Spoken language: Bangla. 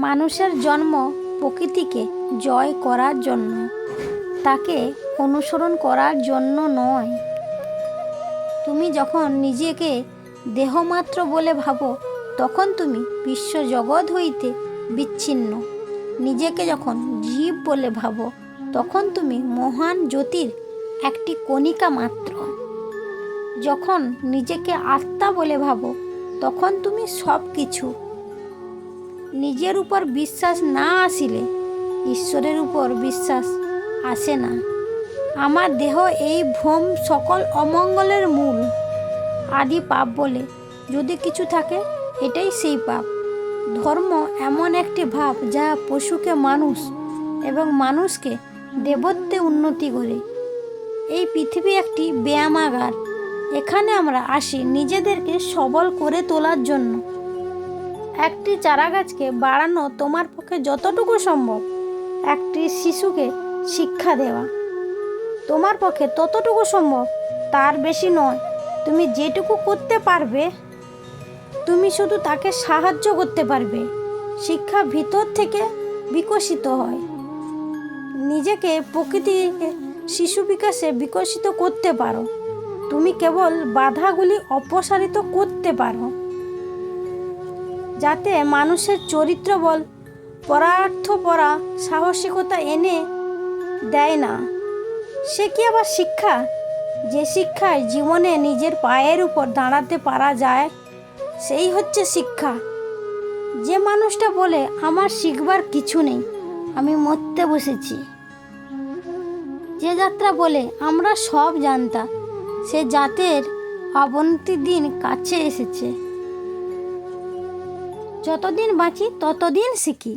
মানুষের জন্ম প্রকৃতিকে জয় করার জন্য, তাকে অনুসরণ করার জন্য নয়। তুমি যখন নিজেকে দেহমাত্র বলে ভাবো, তখন তুমি বিশ্বজগৎ হইতে বিচ্ছিন্ন। নিজেকে যখন জীব বলে ভাবো, তখন তুমি মহান জ্যোতির একটি কণিকা মাত্র। যখন নিজেকে আত্মা বলে ভাবো, তখন তুমি সব কিছু নিজের উপর বিশ্বাস না আসিলে ঈশ্বরের উপর বিশ্বাস আসে না। আমার দেহ এই ভ্রম সকল অমঙ্গলের মূল। আদি পাপ বলে যদি কিছু থাকে, এটাই সেই পাপ। ধর্ম এমন একটি ভাব যা পশুকে মানুষ এবং মানুষকে দেবত্বে উন্নতি করে। এই পৃথিবী একটি ব্যায়ামাগার। এখানে আমরা আসি নিজেদেরকে সবল করে তোলার জন্য। একটি চারাগাছকে বাড়ানো তোমার পক্ষে যতটুকু সম্ভব। একটি শিশুকে শিক্ষা দেওয়া। তোমার পক্ষে ততটুকু সম্ভব, তার বেশি নয়। তুমি যেটুকু করতে পারবে, তুমি শুধু তাকে সাহায্য করতে পারবে। শিক্ষা ভিতর থেকে বিকশিত হয়। নিজেকে প্রকৃতিকে শিশু বিকাশে বিকশিত করতে পারো। তুমি কেবল বাধাগুলি অপসারিত করতে পারো। যাতে মানুষের চরিত্র বল পরার্থপরা সাহসিকতা এনে দেয় না। সে কি আবার শিক্ষা? যে শিক্ষায় জীবনে নিজের পায়ের উপর দাঁড়াতে পারা যায়, সেই হচ্ছে শিক্ষা। যে মানুষটা বলে, আমার শিখবার কিছু নেই, আমি মরতে বসেছি। যে যাত্রা বলে, আমরা সব জানতা, সে জাতের অবনতি দিন কাছে এসেছে। যতদিন বাঁচি ততদিন শিখি।